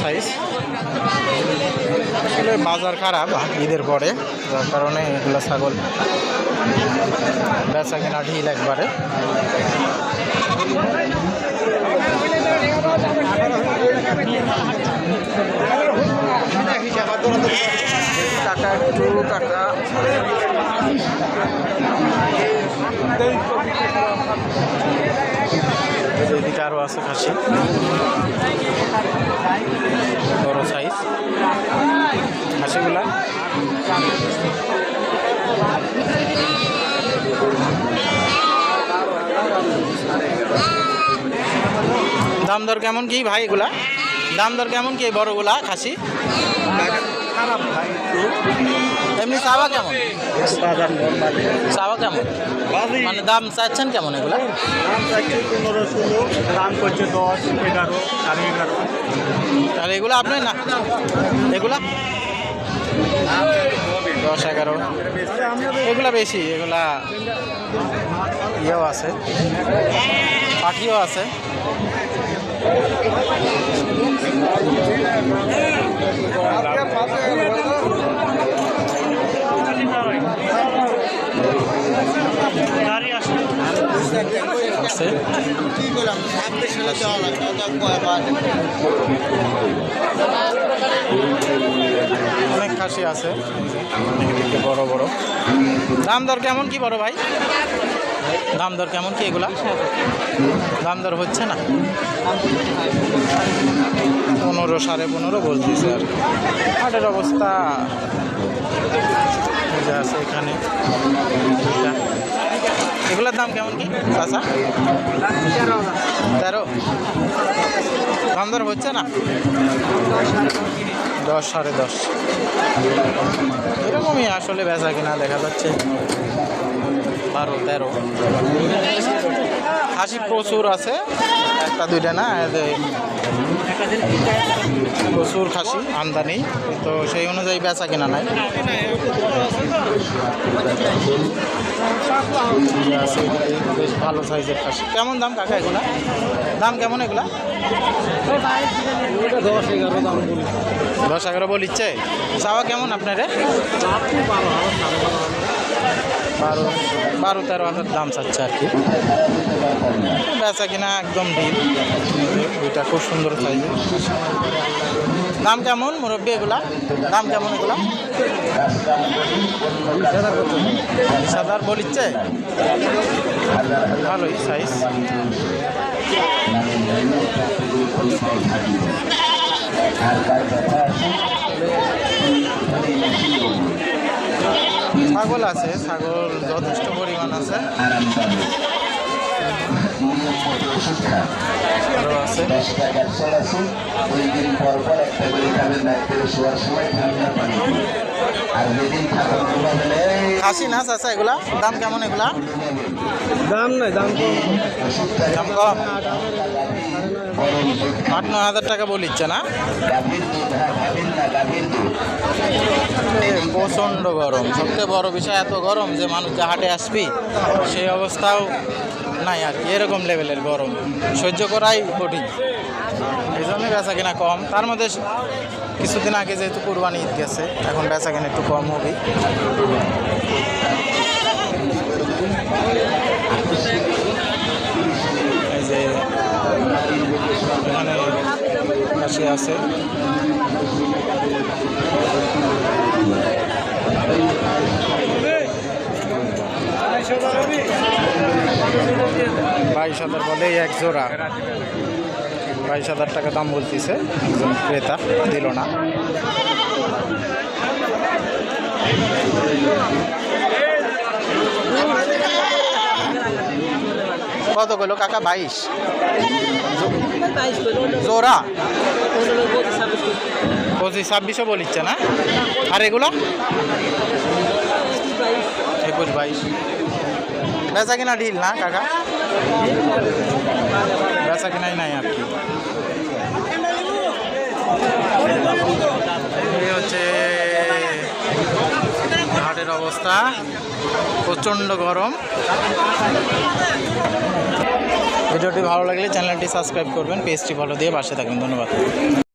Size আসলে বাজার খারাপ ঈদের পরে, যার কারণে এগুলো ছাগল বেচা কেনা ঢিল একবারে। টাকা একটু টাকা। এদিকে আরও আছে খাসি। বড় সাইজ। খাসিগুলা। দাম দর কেমন কি ভাই এগুলা? দাম দর কেমন কি বড়গুলা, খাসি? খারাপ ভাই? এমনি চাওয়া কেমন? চাওয়া কেমন? মানে দাম চাচ্ছেন কেমন এগুলা? দাম চাইছে পনেরো ষোলো দাম করছে দশ এগারো সাড়ে এগারো। আর এগুলো আপনি না? এগুলা? দশ এগারো। এগুলা বেশি এগুলা ইয়েও আছে। পাখিও আছে। অনেক খাসি আছে। বড় বড়। দাম দর কেমন কি বড় ভাই? দাম দর কেমন কি এগুলা? দাম দর হচ্ছে না? পনেরো সাড়ে পনেরো বলতেছে আর। হাটের অবস্থা আছে এখানে। এগুলোর দাম কেমন কি চাষা তেরো। দাম দর হচ্ছে না? দশ সাড়ে দশ। এরকমই আসলে বেচা কিনা দেখা যাচ্ছে। বারো, তেরো। খাসি প্রচুর আছে। একটা, দুইটা না প্রচুর খাসি, আমদানি। তো সেই অনুযায়ী বেচা কিনা নাই। বেশ ভালো সাইজের খাসি। কেমন দাম কাকা এগুলা? দাম কেমন এগুলা? দশ এগারো বলি বলিচ্ছে চাওয়া কেমন আপনারে বারো বারো, তেরো হাজার দাম চাচ্ছে আর কি। বেচা কিনা একদম ডিল দুইটা খুব সুন্দর সাইজ দাম কেমন মুরব্বী এগুলা? দাম কেমন এগুলা? বিশ হাজার বলিচ্ছে? ভালোই সাইজ ছাগল আছে ছাগল যথেষ্ট পরিমাণ আছে। খাসি না আছে এগুলা? দাম কেমন এগুলা? দাম নাই, দাম দাম কম? আট, নয় হাজার টাকা বলিচ্ছে না? না প্রচণ্ড গরম। সবথেকে বড় বিষয় এত গরম যে মানুষ যে হাটে আসবি, সেই অবস্থাও নাই আর কি। এরকম লেভেলের গরম। সহ্য করাই কঠিন। এই জন্যই বেচা কিনা কম। তার মধ্যে কিছুদিন আগে যেহেতু কোরবানি ঈদ গেছে, এখন বেচা কিনা একটু কম হবে এই যে এখানে খাসি আছে। বাইশ হাজার বলে এক জোড়া। বাইশ হাজার টাকা দাম বলতেছে। একজন ক্রেতা দিল না। কত কইলো? কাকা, বাইশ। জোড়া? পঁচিশ, ছাব্বিশও বলিচ্ছে না? আর এগুলো? একুশ, বাইশ। বেচা কিনা ঢিল না, কাকা? বেচা কিনাই নাই কি এই হচ্ছে হাটের অবস্থা, প্রচণ্ড গরম। ভিডিওটি ভালো লাগলে চ্যানেলটি সাবস্ক্রাইব করবেন, পেজটি ফলো দিয়ে পাশে থাকবেন। ধন্যবাদ।